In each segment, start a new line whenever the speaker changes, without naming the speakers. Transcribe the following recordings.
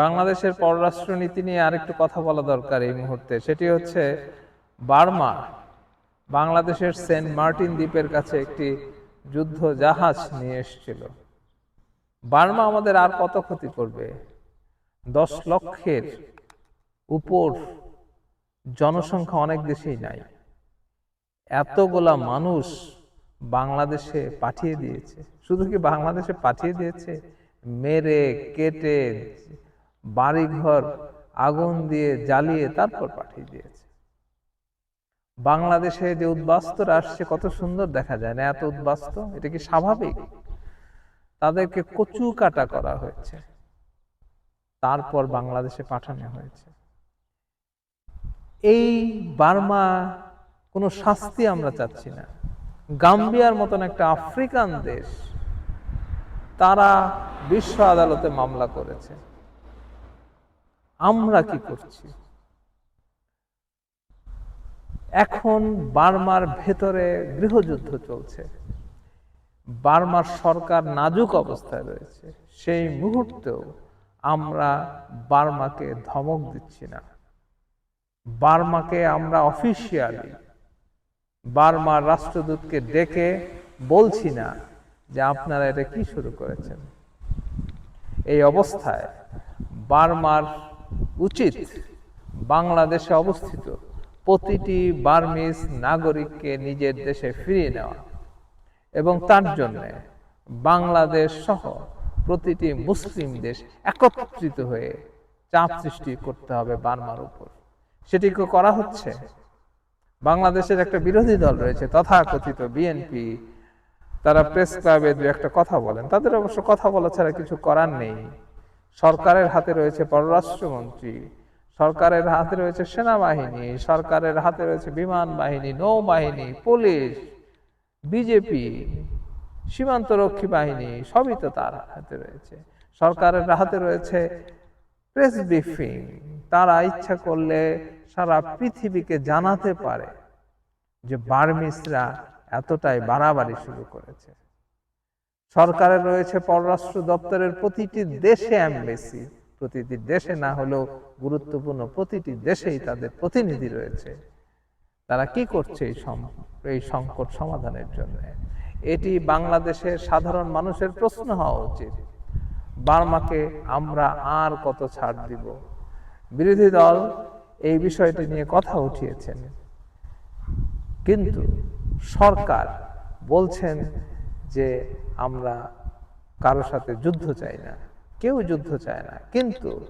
বাংলাদেশের পররাষ্ট্রনীতি নিয়ে আরেকটু কথা বলা দরকার এই মুহূর্তে। সেটি হচ্ছে বার্মা, বাংলাদেশের সেন্ট মার্টিন দ্বীপের কাছে একটি যুদ্ধ জাহাজ নিয়ে এসেছিল। বার্মা আমাদের আর কত ক্ষতি করবে? দশ লক্ষের উপর জনসংখ্যা অনেক দেশেই নাই। এতগুলা মানুষ বাংলাদেশে পাঠিয়ে দিয়েছে। শুধু কি বাংলাদেশে পাঠিয়ে দিয়েছে? মেরে, কেটে বাড়িঘর, আগুন দিয়ে জ্বালিয়ে তারপর পাঠিয়ে দিয়েছে। বাংলাদেশে যে উদ্বাস্তুরা আসছে, কত সুন্দর দেখা যায় না? এত উদ্বাস্তু, এটা কি স্বাভাবিক? তাদেরকে কচু কাটা করা হয়েছে। তারপর বাংলাদেশে পাঠানো হয়েছে। এই বার্মা, কোনো শাস্তি আমরা চাচ্ছি না। গাম্বিয়ার মতন একটা আফ্রিকান দেশ, তারা বিশ্ব আদালতে মামলা করেছে। আমরা কি করছি? এখন বার্মার ভেতরে গৃহযুদ্ধ চলছে। বার্মার সরকার নাজুক অবস্থায় রয়েছে। সেই মুহূর্তেও আমরা বার্মাকে ধমক দিচ্ছি না। বার্মাকে আমরা অফিসিয়ালি বার্মার রাষ্ট্রদূতকে ডেকে বলছি না যে আপনারা এটা কি শুরু করেছেন? এই অবস্থায় বার্মার উচিত বাংলাদেশে অবস্থিত প্রতিটি বার্মিজ নাগরিককে নিজের দেশে ফিরিয়ে নেওয়া এবং তার জন্য বাংলাদেশ সহ প্রতিটি মুসলিম দেশ একত্রিত হয়ে চাপ সৃষ্টি করতে হবে বার্মার উপর। সেটিকে করা হচ্ছে। বাংলাদেশের একটা বিরোধী দল রয়েছে, তথাকথিত বিএনপি তারা প্রেস ক্লাবে দু একটা কথা বলেন। তাদের অবশ্য কথা বলা ছাড়া কিছু করার নেই। সরকারের হাতে রয়েছে পররাষ্ট্রমন্ত্রী, সরকারের হাতে রয়েছে সেনাবাহিনী, সরকারের হাতে রয়েছে বিমান বাহিনী, নৌবাহিনী, পুলিশ, বিজেপি, সীমান্তরক্ষী বাহিনী, সবই তো তার হাতে রয়েছে। সরকারের হাতে রয়েছে প্রেস ব্রিফিং, তারা ইচ্ছা করলে সারা পৃথিবীকে জানাতে পারে যে বার্মিসরা এতটাই বাড়াবাড়ি শুরু করেছে। সরকারের রয়েছে পররাষ্ট্র দপ্তরের প্রতিটি দেশে অ্যাম্বাসি প্রতিটি দেশে না হলেও গুরুত্বপূর্ণ প্রতিটি দেশেই তাদের প্রতিনিধি রয়েছে। তারা কি করছে এই এই সংকট সমাধানের জন্য? এটি বাংলাদেশের সাধারণ মানুষের প্রশ্ন হওয়া উচিত। বার্মাকে আমরা আর কত ছাড় দিব? বিরোধী দল এই বিষয়টি নিয়ে কথা উঠিয়েছেন। কিন্তু সরকার বলছেন যে আমরা কারও সাথে যুদ্ধ চাই না, কেউ যুদ্ধ চায় না। কিন্তু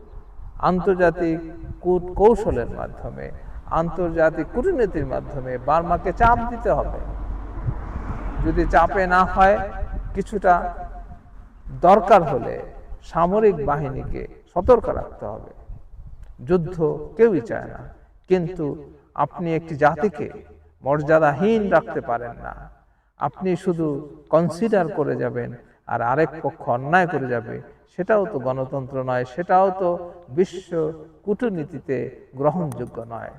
আন্তর্জাতিক কূট কৌশলের মাধ্যমে, আন্তর্জাতিক কূটনীতির মাধ্যমে বার্মাকে চাপ দিতে হবে। যদি চাপে না হয়, কিছুটা দরকার হলে সামরিক বাহিনীকে সতর্ক রাখতে হবে। যুদ্ধ কেউই চায় না। কিন্তু আপনি একটি জাতিকে মর্যাদাহীন রাখতে পারেন না। আপনি শুধু কনসিডার করে যাবেন আর আরেক পক্ষ অন্যায় করে যাবে। সেটাও তো গণতন্ত্র নয়, সেটাও তো বিশ্ব কূটনীতিতে গ্রহণযোগ্য নয়।